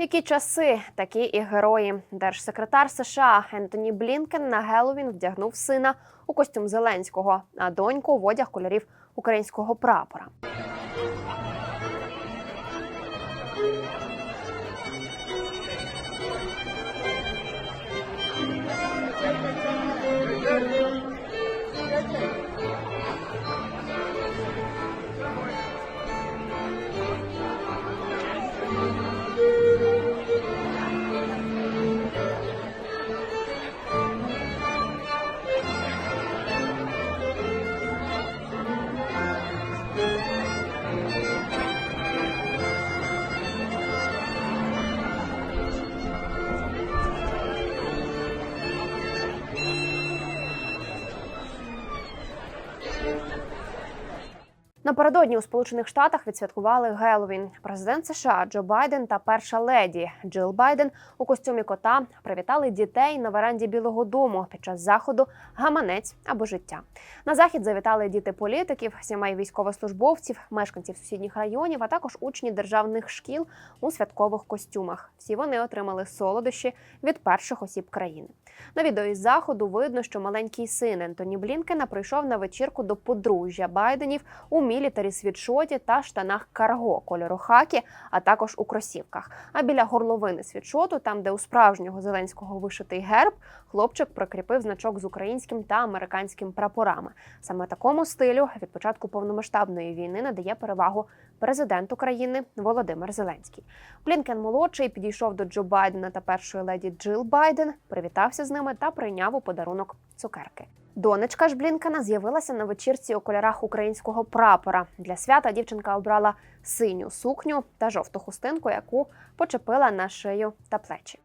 Які часи, такі і герої. Держсекретар США Ентоні Блінкен на Геловін вдягнув сина у костюм Зеленського, а доньку в одяг кольорів українського прапора. Напередодні у Сполучених Штатах відсвяткували Геловін. Президент США Джо Байден та перша леді Джил Байден у костюмі кота привітали дітей на веранді Білого Дому під час заходу Гаманець або життя. На захід завітали діти політиків, сімей військовослужбовців, мешканців сусідніх районів, а також учні державних шкіл у святкових костюмах. Всі вони отримали солодощі від перших осіб країни. На відео із заходу видно, що маленький син Ентоні Блінкена прийшов на вечірку до подружжя Байденів у мілітарі світшоті та штанах карго кольору хакі, а також у кросівках. А біля горловини світшоту, там де у справжнього зеленського вишитий герб, хлопчик прикріпив значок з українським та американським прапорами. Саме такому стилю від початку повномасштабної війни надає перевагу президент України Володимир Зеленський. Блінкен молодший підійшов до Джо Байдена та першої леді Джил Байден, привітався з ними та прийняв у подарунок цукерки. Донечка ж Блінкена з'явилася на вечірці у кольорах українського прапора. Для свята дівчинка обрала синю сукню та жовту хустинку, яку почепила на шию та плечі.